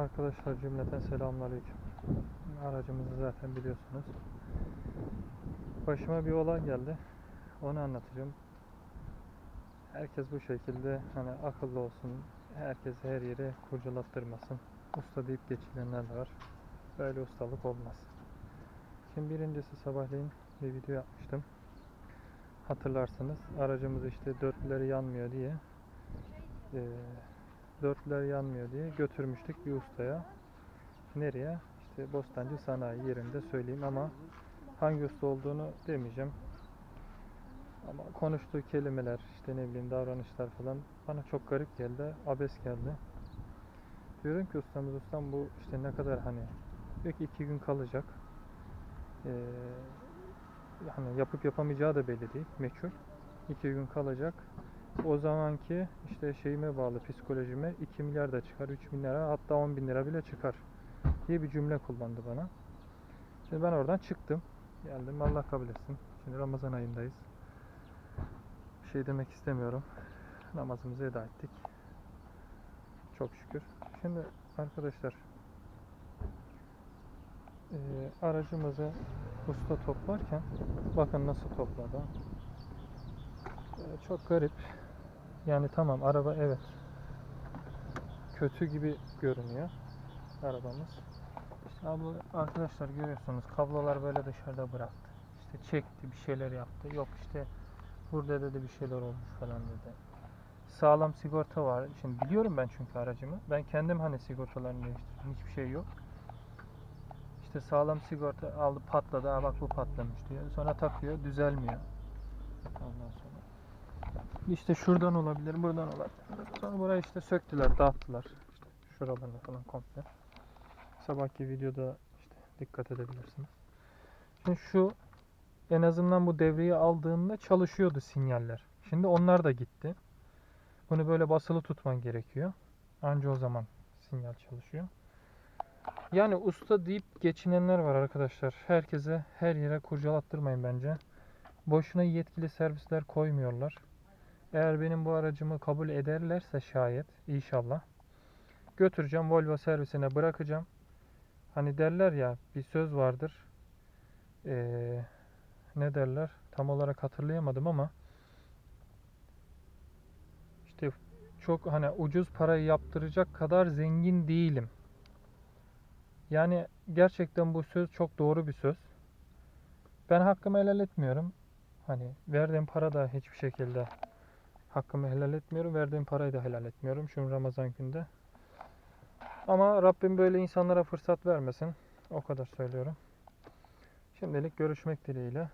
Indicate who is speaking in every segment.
Speaker 1: Arkadaşlar cümleten selamünaleyküm. Aracımızı zaten biliyorsunuz. Başıma bir olay geldi. Onu anlatacağım. Herkes bu şekilde hani akıllı olsun. Herkes her yere kurcalattırmasın. Usta deyip geçilenler de var. Böyle ustalık olmaz. Şimdi birincisi sabahleyin bir video yapmıştım. Hatırlarsınız aracımız işte dörtlüleri yanmıyor diye eee dörtler yanmıyor diye götürmüştük bir ustaya. Nereye? İşte Bostancı Sanayi yerinde söyleyeyim ama hangi usta olduğunu demeyeceğim. Ama konuştuğu kelimeler, işte ne bileyim davranışlar falan bana çok garip geldi, abes geldi. Diyorum ki ustamız ustam bu işte ne kadar hani diyor ki iki gün kalacak. Ee, hani yapıp yapamayacağı da belli değil, meçhul. İki gün kalacak o zamanki işte şeyime bağlı psikolojime 2 milyar da çıkar, 3 milyara hatta 10 bin lira bile çıkar diye bir cümle kullandı bana. Şimdi ben oradan çıktım. Geldim Allah kabul etsin. Şimdi Ramazan ayındayız. Bir şey demek istemiyorum. Namazımızı eda ettik. Çok şükür. Şimdi arkadaşlar eee, aracımızı usta toplarken bakın nasıl topladı. Eee, çok garip. Yani tamam araba evet kötü gibi görünüyor arabamız. İşte abi arkadaşlar görüyorsunuz kablolar böyle dışarıda bıraktı. İşte çekti bir şeyler yaptı. Yok işte burada dedi bir şeyler olmuş falan dedi. Sağlam sigorta var. Şimdi biliyorum ben çünkü aracımı. Ben kendim hani sigortalarını değiştirdim. Hiçbir şey yok. İşte sağlam sigorta aldı patladı. Aa bak bu patlamış diyor. Sonra takıyor düzelmiyor. Ondan sonra işte şuradan olabilir, buradan olabilir. Sonra burayı işte söktüler, dağıttılar. İşte şuralarını falan komple. Sabahki videoda işte dikkat edebilirsiniz. Şimdi şu en azından bu devreyi aldığında çalışıyordu sinyaller. Şimdi onlar da gitti. Bunu böyle basılı tutman gerekiyor. Anca o zaman sinyal çalışıyor. Yani usta deyip geçinenler var arkadaşlar. Herkese her yere kurcalattırmayın bence. Boşuna yetkili servisler koymuyorlar. Eğer benim bu aracımı kabul ederlerse şayet inşallah götüreceğim Volvo servisine bırakacağım. Hani derler ya bir söz vardır. Ee, ne derler? Tam olarak hatırlayamadım ama işte çok hani ucuz parayı yaptıracak kadar zengin değilim. Yani gerçekten bu söz çok doğru bir söz. Ben hakkımı helal etmiyorum. Hani verdiğim para da hiçbir şekilde hakkımı helal etmiyorum. Verdiğim parayı da helal etmiyorum şu Ramazan günde. Ama Rabbim böyle insanlara fırsat vermesin. O kadar söylüyorum. Şimdilik görüşmek dileğiyle.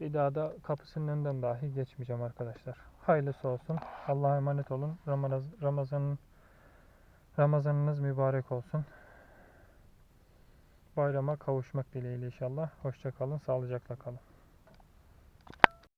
Speaker 1: Bir daha da kapısının önünden dahi geçmeyeceğim arkadaşlar. Hayırlısı olsun. Allah'a emanet olun. Ramazan, Ramazanın Ramazanınız mübarek olsun. Bayrama kavuşmak dileğiyle inşallah. Hoşça kalın, sağlıcakla kalın.